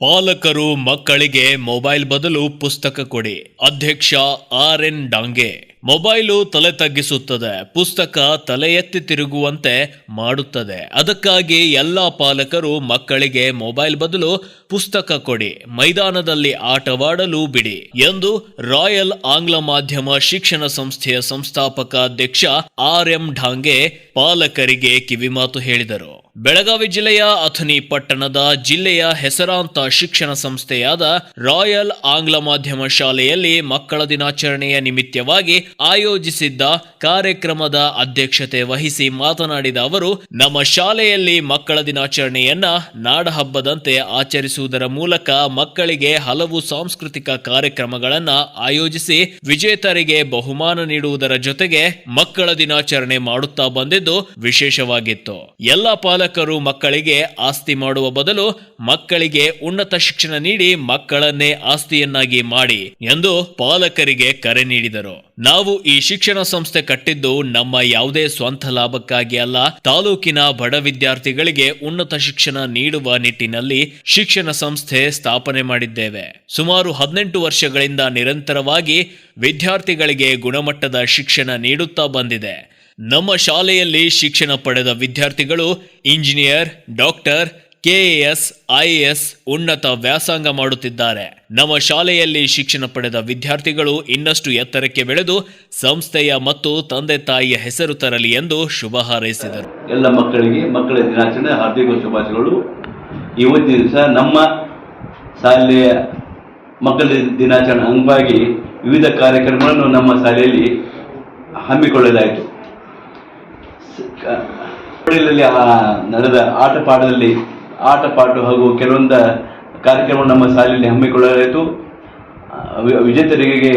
ಪಾಲಕರು ಮಕ್ಕಳಿಗೆ ಮೊಬೈಲ್ ಬದಲು ಪುಸ್ತಕ ಕೊಡಿ. ಅಧ್ಯಕ್ಷ ಆರ್ ಎನ್ ಡಾಂಗೆ. ಮೊಬೈಲು ತಲೆ ತಗ್ಗಿಸುತ್ತದೆ, ಪುಸ್ತಕ ತಲೆ ಎತ್ತಿ ತಿರುಗುವಂತೆ ಮಾಡುತ್ತದೆ. ಅದಕ್ಕಾಗಿ ಎಲ್ಲ ಪಾಲಕರು ಮಕ್ಕಳಿಗೆ ಮೊಬೈಲ್ ಬದಲು ಪುಸ್ತಕ ಕೊಡಿ, ಮೈದಾನದಲ್ಲಿ ಆಟವಾಡಲು ಬಿಡಿ ಎಂದು ರಾಯಲ್ ಆಂಗ್ಲ ಮಾಧ್ಯಮ ಶಿಕ್ಷಣ ಸಂಸ್ಥೆಯ ಸಂಸ್ಥಾಪಕ ಅಧ್ಯಕ್ಷ ಆರ್ ಎಂ ಢಾಂಗೆ ಪಾಲಕರಿಗೆ ಕಿವಿಮಾತು ಹೇಳಿದರು. ಬೆಳಗಾವಿ ಜಿಲ್ಲೆಯ ಅಥನಿ ಪಟ್ಟಣದ ಜಿಲ್ಲೆಯ ಹೆಸರಾಂತ ಶಿಕ್ಷಣ ಸಂಸ್ಥೆಯಾದ ರಾಯಲ್ ಆಂಗ್ಲ ಮಾಧ್ಯಮ ಶಾಲೆಯಲ್ಲಿ ಮಕ್ಕಳ ದಿನಾಚರಣೆಯ ನಿಮಿತ್ತವಾಗಿ ಆಯೋಜಿಸಿದ್ದ ಕಾರ್ಯಕ್ರಮದ ಅಧ್ಯಕ್ಷತೆ ವಹಿಸಿ ಮಾತನಾಡಿದ ಅವರು, ನಮ್ಮ ಶಾಲೆಯಲ್ಲಿ ಮಕ್ಕಳ ದಿನಾಚರಣೆಯನ್ನ ನಾಡಹಬ್ಬದಂತೆ ಆಚರಿಸುವುದರ ಮೂಲಕ ಮಕ್ಕಳಿಗೆ ಹಲವು ಸಾಂಸ್ಕೃತಿಕ ಕಾರ್ಯಕ್ರಮಗಳನ್ನ ಆಯೋಜಿಸಿ ವಿಜೇತರಿಗೆ ಬಹುಮಾನ ನೀಡುವುದರ ಜೊತೆಗೆ ಮಕ್ಕಳ ದಿನಾಚರಣೆ ಮಾಡುತ್ತಾ ಬಂದಿದ್ದು ವಿಶೇಷವಾಗಿತ್ತು. ಎಲ್ಲ ಪಾಲಕರು ಮಕ್ಕಳಿಗೆ ಆಸ್ತಿ ಮಾಡುವ ಬದಲು ಮಕ್ಕಳಿಗೆ ಉನ್ನತ ಶಿಕ್ಷಣ ನೀಡಿ ಮಕ್ಕಳನ್ನೇ ಆಸ್ತಿಯನ್ನಾಗಿ ಮಾಡಿ ಎಂದು ಪಾಲಕರಿಗೆ ಕರೆ ನೀಡಿದರು. ನಾವು ಈ ಶಿಕ್ಷಣ ಸಂಸ್ಥೆ ಕಟ್ಟಿದ್ದು ನಮ್ಮ ಯಾವುದೇ ಸ್ವಂತ ಲಾಭಕ್ಕಾಗಿ ಅಲ್ಲ. ತಾಲೂಕಿನ ಬಡ ವಿದ್ಯಾರ್ಥಿಗಳಿಗೆ ಉನ್ನತ ಶಿಕ್ಷಣ ನೀಡುವ ನಿಟ್ಟಿನಲ್ಲಿ ಶಿಕ್ಷಣ ಸಂಸ್ಥೆ ಸ್ಥಾಪನೆ ಮಾಡಿದ್ದೇವೆ. ಸುಮಾರು ಹದಿನೆಂಟು ವರ್ಷಗಳಿಂದ ನಿರಂತರವಾಗಿ ವಿದ್ಯಾರ್ಥಿಗಳಿಗೆ ಗುಣಮಟ್ಟದ ಶಿಕ್ಷಣ ನೀಡುತ್ತಾ ಬಂದಿದೆ. ನಮ್ಮ ಶಾಲೆಯಲ್ಲಿ ಶಿಕ್ಷಣ ಪಡೆದ ವಿದ್ಯಾರ್ಥಿಗಳು ಇಂಜಿನಿಯರ್, ಡಾಕ್ಟರ್ ಕೆಎಎಸ್ ಐಎಎಸ್ ಉನ್ನತ ವ್ಯಾಸಂಗ ಮಾಡುತ್ತಿದ್ದಾರೆ ನಮ್ಮ ಶಾಲೆಯಲ್ಲಿ ಶಿಕ್ಷಣ ಪಡೆದ ವಿದ್ಯಾರ್ಥಿಗಳು ಇನ್ನಷ್ಟು ಎತ್ತರಕ್ಕೆ ಬೆಳೆದು ಸಂಸ್ಥೆಯ ಮತ್ತು ತಂದೆ ತಾಯಿಯ ಹೆಸರು ತರಲಿ ಎಂದು ಶುಭ ಹಾರೈಸಿದರು ಎಲ್ಲ ಮಕ್ಕಳಿಗೆ ಮಕ್ಕಳ ದಿನಾಚರಣೆ ಹಾರ್ದಿಕ ಶುಭಾಶಯಗಳು ಇವತ್ತಿನ ದಿವಸ ನಮ್ಮ ಶಾಲೆಯ ಮಕ್ಕಳ ದಿನಾಚರಣೆ ಅಂಗವಾಗಿ ವಿವಿಧ ಕಾರ್ಯಕ್ರಮಗಳನ್ನು ನಮ್ಮ ಶಾಲೆಯಲ್ಲಿ ಹಮ್ಮಿಕೊಳ್ಳಲಾಯಿತು ನಡೆದ ಆಟ ಪಾಠದಲ್ಲಿ ಆಟ ಪಾಠ ಹಾಗೂ ಕೆಲವೊಂದು ಕಾರ್ಯಕ್ರಮ ನಮ್ಮ ಶಾಲೆಯಲ್ಲಿ ಹಮ್ಮಿಕೊಳ್ಳಲಾಯಿತು. ವಿಜೇತರಿಗೆ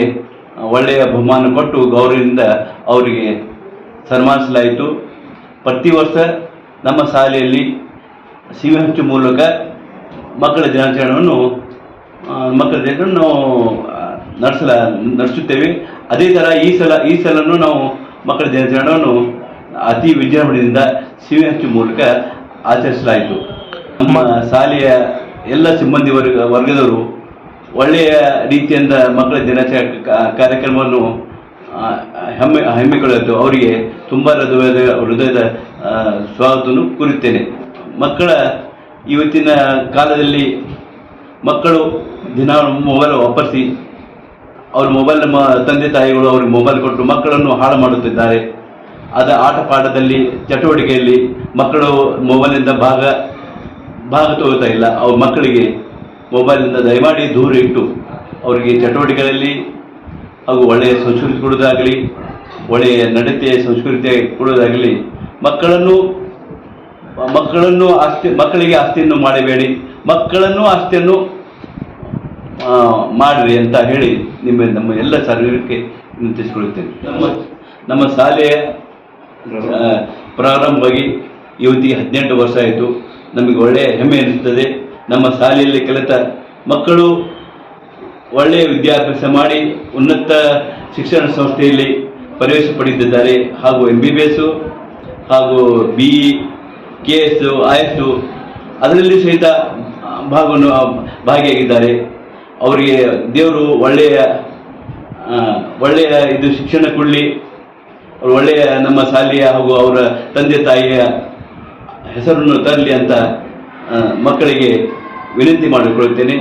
ಒಳ್ಳೆಯ ಬಹುಮಾನ ಕೊಟ್ಟು ಗೌರವದಿಂದ ಅವರಿಗೆ ಸನ್ಮಾನಿಸಲಾಯಿತು. ಪ್ರತಿ ವರ್ಷ ನಮ್ಮ ಶಾಲೆಯಲ್ಲಿ ಸಿಹಿ ಹಂಚು ಮೂಲಕ ಮಕ್ಕಳ ದಿನಾಚರಣೆಯನ್ನು ಮಕ್ಕಳ ದಿನಾಚರಣೆ ನಾವು ನಡೆಸಲ, ನಡೆಸುತ್ತೇವೆ. ಅದೇ ಥರ ಈ ಸಲ, ಈ ಸಲನೂ ನಾವು ಮಕ್ಕಳ ದಿನಾಚರಣೆಯನ್ನು ಅತಿ ವಿಜೃಂಭಣೆಯಿಂದ ಸಿಹಿ ಹಂಚು ಮೂಲಕ ಆಚರಿಸಲಾಯಿತು. ನಮ್ಮ ಶಾಲೆಯ ಎಲ್ಲ ಸಿಬ್ಬಂದಿ ವರ್ಗ, ವರ್ಗದವರು ಒಳ್ಳೆಯ ರೀತಿಯಿಂದ ಮಕ್ಕಳ ದಿನಾಚರಣೆ ಕಾರ್ಯಕ್ರಮವನ್ನು ಹೆಮ್ಮೆ ಹಮ್ಮಿಕೊಳ್ಳಲು ಅವರಿಗೆ ತುಂಬ ಹೃದಯದ ಹೃದಯದ ಸ್ವಾಗತವನ್ನು ಕೋರುತ್ತೇನೆ. ಮಕ್ಕಳ ಇವತ್ತಿನ ಕಾಲದಲ್ಲಿ ಮಕ್ಕಳು ದಿನ ಮೊಬೈಲ್ ವಾಪರಿಸಿ ಅವ್ರ ಮೊಬೈಲ್ ನಮ್ಮ ತಂದೆ ತಾಯಿಗಳು ಅವ್ರಿಗೆ ಮೊಬೈಲ್ ಕೊಟ್ಟು ಮಕ್ಕಳನ್ನು ಹಾಳು ಮಾಡುತ್ತಿದ್ದಾರೆ. ಅದ ಆಟ ಪಾಠದಲ್ಲಿ ಚಟುವಟಿಕೆಯಲ್ಲಿ ಮಕ್ಕಳು ಮೊಬೈಲಿಂದ ಭಾಗ ಭಾಗ ತಗೋತಾ ಇಲ್ಲ. ಅವ್ರ ಮಕ್ಕಳಿಗೆ ಮೊಬೈಲಿಂದ ದಯಮಾಡಿ ದೂರ ಇಟ್ಟು ಅವರಿಗೆ ಚಟುವಟಿಕೆಗಳಲ್ಲಿ ಹಾಗೂ ಒಳ್ಳೆಯ ಸಂಸ್ಕೃತಿ ಕೊಡೋದಾಗಲಿ ಒಳ್ಳೆಯ ನಡತೆ ಸಂಸ್ಕೃತಿ ಕೊಡೋದಾಗಲಿ ಮಕ್ಕಳನ್ನು ಮಕ್ಕಳನ್ನು ಆಸ್ತಿ, ಮಕ್ಕಳಿಗೆ ಆಸ್ತಿಯನ್ನು ಮಾಡಬೇಡಿ, ಮಕ್ಕಳನ್ನು ಆಸ್ತಿಯನ್ನು ಮಾಡಿರಿ ಅಂತ ಹೇಳಿ ನಿಮ್ಮ, ನಮ್ಮ ಎಲ್ಲ ಸರ್ವೀರಕ್ಕೆ ವಿನಂತಿಸಿಕೊಳ್ಳುತ್ತೇನೆ. ನಮ್ಮ ನಮ್ಮ ಶಾಲೆಯ ಪ್ರಾರಂಭವಾಗಿ ಇವತ್ತಿಗೆ ಹದಿನೆಂಟು ವರ್ಷ ಆಯಿತು. ನಮಗೆ ಒಳ್ಳೆಯ ಹೆಮ್ಮೆ ಅನಿಸುತ್ತದೆ ನಮ್ಮ ಶಾಲೆಯಲ್ಲಿ ಕಲಿತ ಮಕ್ಕಳು ಒಳ್ಳೆಯ ವಿದ್ಯಾಭ್ಯಾಸ ಮಾಡಿ ಉನ್ನತ ಶಿಕ್ಷಣ ಸಂಸ್ಥೆಯಲ್ಲಿ ಪ್ರವೇಶ ಪಡೆದಿದ್ದಾರೆ. ಹಾಗೂ ಎಂ ಬಿ ಬಿ ಎಸ್ಸು ಹಾಗೂ B E K S I S ಅದರಲ್ಲಿ ಸಹಿತ ಭಾಗವನ್ನು ಭಾಗಿಯಾಗಿದ್ದಾರೆ. ಅವರಿಗೆ ದೇವರು ಒಳ್ಳೆಯ ಒಳ್ಳೆಯ ಇದು ಶಿಕ್ಷಣ ಕೊಡಲಿ. ಒಳ್ಳೆಯ ನಮ್ಮ ಶಾಲೆಯ ಹಾಗೂ ಅವರ ತಂದೆ ತಾಯಿಯ ಹೆಸರನ್ನು ತರಲಿ ಅಂತ ಮಕ್ಕಳಿಗೆ ವಿನಂತಿ ಮಾಡಿಕೊಳ್ಳುತ್ತೇನೆ.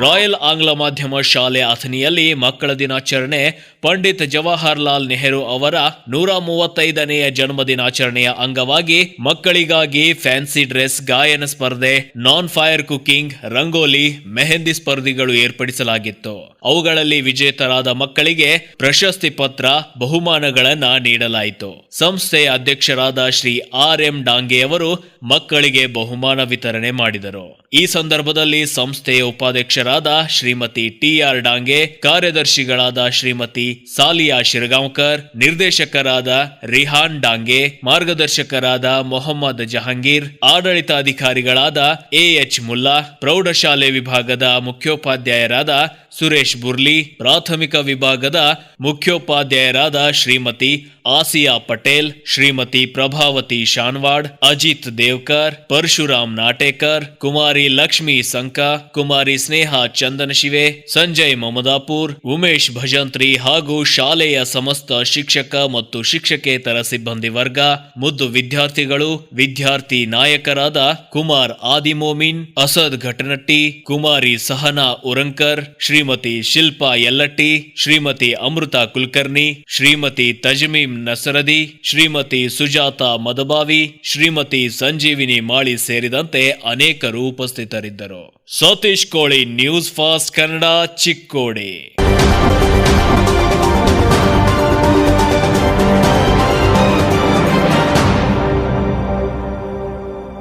ರಾಯಲ್ ಆಂಗ್ಲ ಮಾಧ್ಯಮ ಶಾಲೆ ಆಥನಿಯಲ್ಲಿ ಮಕ್ಕಳ ದಿನಾಚರಣೆ ಪಂಡಿತ್ ಜವಾಹರ್ಲಾಲ್ ನೆಹರು ಅವರ ನೂರ ಮೂವತ್ತೈದನೆಯ ಜನ್ಮದಿನಾಚರಣೆಯ ಅಂಗವಾಗಿ ಮಕ್ಕಳಿಗಾಗಿ ಫ್ಯಾನ್ಸಿ ಡ್ರೆಸ್, ಗಾಯನ ಸ್ಪರ್ಧೆ, non fire cooking, rangoli, mehndi ಸ್ಪರ್ಧೆಗಳು ಏರ್ಪಡಿಸಲಾಗಿತ್ತು. ಅವುಗಳಲ್ಲಿ ವಿಜೇತರಾದ ಮಕ್ಕಳಿಗೆ ಪ್ರಶಸ್ತಿ ಪತ್ರ, ಬಹುಮಾನಗಳನ್ನ ನೀಡಲಾಯಿತು. ಸಂಸ್ಥೆಯ ಅಧ್ಯಕ್ಷರಾದ ಶ್ರೀ ಆರ್ ಎಂ ಡಾಂಗೆಯವರು ಮಕ್ಕಳಿಗೆ ಬಹುಮಾನ ವಿತರಣೆ ಮಾಡಿದರು. ಈ ಸಂದರ್ಭದಲ್ಲಿ ಸಂಸ್ಥೆಯ ಉಪಾಧ್ಯಕ್ಷರಾದ ಶ್ರೀಮತಿ ಟಿ ಆರ್ ಡಾಂಗೆ, ಕಾರ್ಯದರ್ಶಿಗಳಾದ ಶ್ರೀಮತಿ ಸಾಲಿಯಾ ಶಿರಗಾಂವ್ಕರ್, ನಿರ್ದೇಶಕರಾದ ರಿಹಾನ್ ಡಾಂಗೆ, ಮಾರ್ಗದರ್ಶಕರಾದ ಮೊಹಮ್ಮದ್ ಜಹಾಂಗೀರ್, ಆಡಳಿತಾಧಿಕಾರಿಗಳಾದ ಎಎಚ್ ಎಚ್ ಮುಲ್ಲಾ, ಪ್ರೌಢಶಾಲೆ ವಿಭಾಗದ ಮುಖ್ಯೋಪಾಧ್ಯಾಯರಾದ ಸುರೇಶ್ ಬುರ್ಲಿ, ಪ್ರಾಥಮಿಕ ವಿಭಾಗದ ಮುಖ್ಯೋಪಾಧ್ಯಾಯರಾದ ಶ್ರೀಮತಿ ಆಸಿಯಾ ಪಟೇಲ್, ಶ್ರೀಮತಿ ಪ್ರಭಾವತಿ ಶಾನ್ವಾಡ್, ಅಜಿತ್ ದೇವ್ಕರ್, ಪರಶುರಾಮ್ ನಾಟೇಕರ್, ಕುಮಾರಿ ಲಕ್ಷ್ಮಿ ಸಂಕ, ಕುಮಾರಿ ಸ್ನೇಹ ಚಂದನಶಿವೆ ಸಂಜಯ್ ಮಮದಾಪುರ್, ಉಮೇಶ್ ಭಜಂತ್ರಿ ಹಾಗೂ ಶಾಲೆಯ ಸಮಸ್ತ ಶಿಕ್ಷಕ ಮತ್ತು ಶಿಕ್ಷಕೇತರ ಸಿಬ್ಬಂದಿ ವರ್ಗ, ಮುದ್ದು ವಿದ್ಯಾರ್ಥಿಗಳು, ವಿದ್ಯಾರ್ಥಿ ನಾಯಕರಾದ ಕುಮಾರ್ ಆದಿಮೋಮಿನ್, ಅಸದ್ ಘಟನಟ್ಟಿ, ಕುಮಾರಿ ಸಹನಾ ಉರಂಕರ್ ಶ್ರೀಮತಿ ಶಿಲ್ಪಾ ಯಲ್ಲಟ್ಟಿ, ಶ್ರೀಮತಿ ಅಮೃತ ಕುಲಕರ್ಣಿ, ಶ್ರೀಮತಿ ತಜ್ಮೀಂ ನಸರದಿ, ಶ್ರೀಮತಿ ಸುಜಾತ ಮದಬಾವಿ ಶ್ರೀಮತಿ ಸಂಜೀವಿನಿ ಮಾಳಿ ಸೇರಿದಂತೆ ಅನೇಕರು ಉಪಸ್ಥಿತರಿದ್ದರು. ಸತೀಶ್ ಕೋಳಿ ನ್ಯೂಸ್ ಫಾಸ್ಟ್ ಕನ್ನಡ, ಚಿಕ್ಕೋಡಿ.